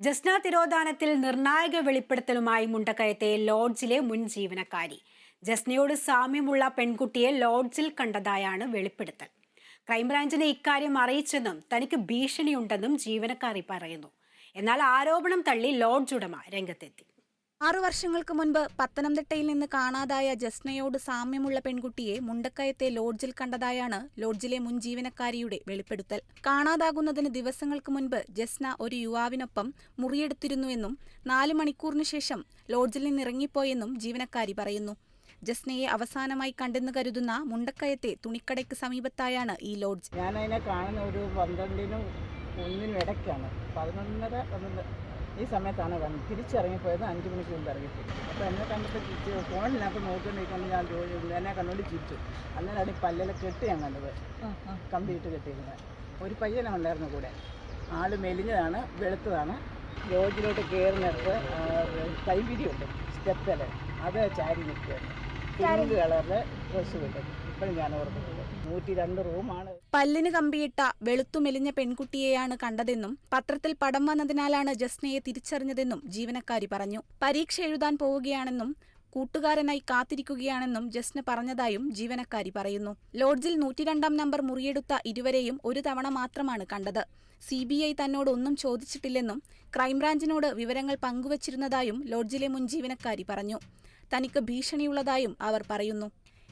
ജസ്ന തിരോധാനത്തിൽ നിർണായക വെളിപ്പെടുത്തലുമായി മുണ്ടക്കയത്തെ ലോഡ്ജിലെ മുൻ ജീവനക്കാരി. ജസ്നയോട് സാമ്യമുള്ള പെൺകുട്ടിയെ ലോഡ്ജിൽ കണ്ടതായാണ് വെളിപ്പെടുത്തൽ. ക്രൈംബ്രാഞ്ചിനെ ഇക്കാര്യം അറിയിച്ചെന്നും തനിക്ക് ഭീഷണിയുണ്ടെന്നും ജീവനക്കാരി പറയുന്നു. എന്നാൽ ആരോപണം തള്ളി ലോഡ്ജ് ഉടമ രംഗത്തെത്തി. ആറു വർഷങ്ങൾക്ക് മുൻപ് പത്തനംതിട്ടയിൽ നിന്ന് കാണാതായ ജസ്നയോട് സാമ്യമുള്ള പെൺകുട്ടിയെ മുണ്ടക്കയത്തെ ലോഡ്ജിൽ കണ്ടതായാണ് ലോഡ്ജിലെ മുൻ ജീവനക്കാരിയുടെ വെളിപ്പെടുത്തൽ. കാണാതാകുന്നതിന് ദിവസങ്ങൾക്ക് മുൻപ് ജസ്ന ഒരു യുവാവിനൊപ്പം മുറിയെടുത്തിരുന്നുവെന്നും നാല് മണിക്കൂറിനു ശേഷം ലോഡ്ജിൽ നിന്നിറങ്ങിപ്പോയെന്നും ജീവനക്കാരി പറയുന്നു. ജസ്നയെ അവസാനമായി കണ്ടെന്ന് കരുതുന്ന മുണ്ടക്കയത്തെ തുണിക്കടയ്ക്ക് സമീപത്തായാണ് ഈ ലോഡ്ജ്. ഞാൻ അതിനെ കാണുന്ന ഒരു പന്ത്രണ്ടിനും ഒന്നിനും ഇടയ്ക്കാണ്. പതിനൊന്നര ഈ സമയത്താണ് കണ്ടത് തിരിച്ചിറങ്ങിപ്പോയത് അഞ്ച് മണിക്ക് മുമ്പ് ഇറങ്ങിപ്പോയി. അപ്പോൾ എന്നെ കണ്ടപ്പോൾ ചിരിച്ച് ഫോണിനകത്ത് നോക്കിക്കൊണ്ടിരിക്കുമ്പോൾ ഞാൻ ജോലി എന്നെ കണ്ടുകൊണ്ട് ചിരിച്ചു. അന്നേരമാണ് ഈ പല്ലിലെ കെട്ട് ഞാൻ കണ്ടത്. കമ്പിയിട്ട് കെട്ടിയിരുന്നത് ഒരു പയ്യനെ ഉണ്ടായിരുന്നു കൂടെ. ആൾ മെലിഞ്ഞതാണ് വെളുത്തതാണ്. ജോജിലോട്ട് കയറുന്നിടത്ത് കൈവിരിയുണ്ട് സ്റ്റെപ്പിൽ അത് ചാരി നിൽക്കുകയാണ് പിങ്ക് കളറിൽ ഡ്രസ്സ് കിട്ടും. ഇപ്പോഴും ഞാൻ ഓർക്കുന്നത്. പല്ലിന് കമ്പിയിട്ട വെളുത്തുമെലിഞ്ഞ പെൺകുട്ടിയെയാണ് കണ്ടതെന്നും പത്രത്തിൽ പടം വന്നതിനാലാണ് ജസ്നയെ തിരിച്ചറിഞ്ഞതെന്നും ജീവനക്കാരി പറഞ്ഞു. പരീക്ഷ എഴുതാൻ പോവുകയാണെന്നും കൂട്ടുകാരനായി കാത്തിരിക്കുകയാണെന്നും ജസ്ന പറഞ്ഞതായും ജീവനക്കാരി പറയുന്നു. ലോഡ്ജിൽ നൂറ്റിരണ്ടാം നമ്പർ മുറിയെടുത്ത ഇരുവരെയും ഒരു തവണ മാത്രമാണ് കണ്ടത്. സി ബി ഐ തന്നോട് ഒന്നും ചോദിച്ചിട്ടില്ലെന്നും ക്രൈംബ്രാഞ്ചിനോട് വിവരങ്ങൾ പങ്കുവച്ചിരുന്നതായും ലോഡ്ജിലെ മുൻ ജീവനക്കാരി പറഞ്ഞു. തനിക്ക് ഭീഷണിയുള്ളതായും അവർ പറയുന്നു.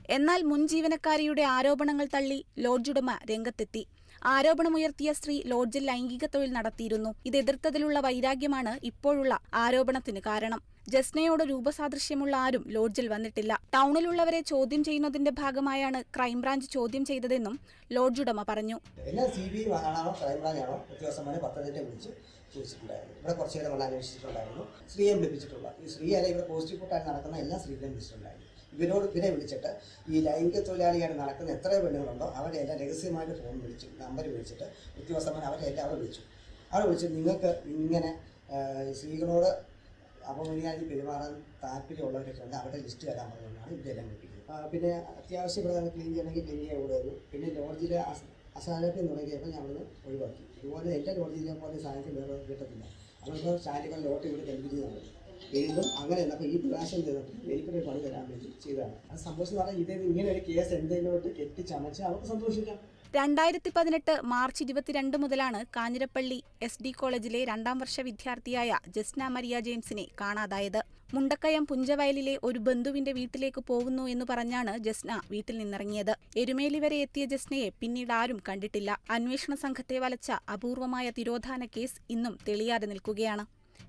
എന്നാൽ മുൻ ജീവനക്കാരിയുടെ ആരോപണങ്ങൾ തള്ളി ലോഡ്ജുടമ രംഗത്തെത്തി. ആരോപണമുയർത്തിയ സ്ത്രീ ലോഡ്ജിൽ ലൈംഗിക തൊഴിൽ നടത്തിയിരുന്നു. ഇത് എതിർത്തതിലുള്ള വൈരാഗ്യമാണ് ഇപ്പോഴുള്ള ആരോപണത്തിന് കാരണം. ജസ്നയോട് രൂപസാദൃശ്യമുള്ള ആരും ലോഡ്ജിൽ വന്നിട്ടില്ല. ടൗണിലുള്ളവരെ ചോദ്യം ചെയ്യുന്നതിന്റെ ഭാഗമായാണ് ക്രൈംബ്രാഞ്ച് ചോദ്യം ചെയ്തതെന്നും ലോഡ്ജുടമ പറഞ്ഞു. എന്നെ സി ബി ആണോ ക്രൈംബ്രാഞ്ചാണോ ഉദ്യോഗസ്ഥന്മാരെ പത്തനംതിട്ട വിളിച്ച് ചോദിച്ചിട്ടുണ്ടായിരുന്നു. ഇവിടെ കുറച്ച് നേരം വന്ന് അന്വേഷിച്ചിട്ടുണ്ടായിരുന്നു. സ്ത്രീയെ വിളിപ്പിച്ചിട്ടുള്ള ഈ സ്ത്രീ അല്ല ഇവിടെ പോസിറ്റീവ് റിപ്പോർട്ടായി നടക്കുന്ന എല്ലാ സ്ത്രീകളെയും വിളിച്ചിട്ടുണ്ടായിരുന്നു. ഇവരോട് ഇവരെ വിളിച്ചിട്ട് ഈ ലൈംഗിക തൊഴിലാളിയായിട്ട് നടക്കുന്ന എത്ര പെണ്ണുകളുണ്ടോ അവരെ എല്ലാം രഹസ്യമായിട്ട് ഫോൺ വിളിച്ചു നമ്പർ വിളിച്ചിട്ട് ഉദ്യോഗസ്ഥന്മാർ അവരെ എല്ലാവരും വിളിച്ചു. അവർ വിളിച്ച് നിങ്ങൾക്ക് ഇങ്ങനെ സ്ത്രീകളോട് അപമര്യാദി പെരുമാറാൻ താല്പര്യമുള്ളവരൊക്കെ ഉണ്ട് അവരുടെ ലിസ്റ്റ് തരാൻ പറഞ്ഞുകൊണ്ടാണ് ഇവരെല്ലാം വിളിക്കുന്നത്. പിന്നെ അത്യാവശ്യം ഇവിടെ ക്ലീൻ ചെയ്യണമെങ്കിൽ ക്ലീൻ ചെയ്യാൻ കൂടുമായിരുന്നു പിന്നെ ലോഡ്ജിലെ അസ അസാനത്തിൽ തുടങ്ങിയപ്പോൾ അവിടുന്ന് ഒഴിവാക്കി. ഇതുപോലെ എന്റെ ലോഡ്ജിലെ പോലെ സാധനത്തിൽ വേറെ കിട്ടത്തില്ല. അതുകൊണ്ട് ചാനലുകൾ ലോട്ട് ഇവിടെ കൽപ്പിച്ചതാണ് വീണ്ടും അങ്ങനെ അപ്പോൾ ഈ പ്രാവശ്യം ചെയ്തിട്ട് എനിക്കൊരു പണി തരാൻ വേണ്ടി ചെയ്തതാണ്. അത് സന്തോഷം പറഞ്ഞാൽ ഇതേ ഇങ്ങനെ ഒരു കേസ് എന്തെങ്കിലുമായിട്ട് കെട്ടിച്ചമച്ച് അവർക്ക് സന്തോഷിക്കാം. രണ്ടായിരത്തി പതിനെട്ട് മാർച്ച് ഇരുപത്തിരണ്ട് മുതലാണ് കാഞ്ഞിരപ്പള്ളി എസ് ഡി കോളേജിലെ രണ്ടാം വർഷ വിദ്യാർത്ഥിയായ ജസ്ന മരിയ ജെയിംസിനെ കാണാതായത്. മുണ്ടക്കയം പുഞ്ചവയലിലെ ഒരു ബന്ധുവിന്റെ വീട്ടിലേക്ക് പോകുന്നു എന്ന് പറഞ്ഞാണ് ജസ്ന വീട്ടിൽ നിന്നിറങ്ങിയത്. എരുമേലി വരെ എത്തിയ ജസ്നയെ പിന്നീട് ആരും കണ്ടിട്ടില്ല. അന്വേഷണ സംഘത്തെ വലച്ച അപൂർവമായ തിരോധാന കേസ് ഇന്നും തെളിയാതെ നിൽക്കുകയാണ്.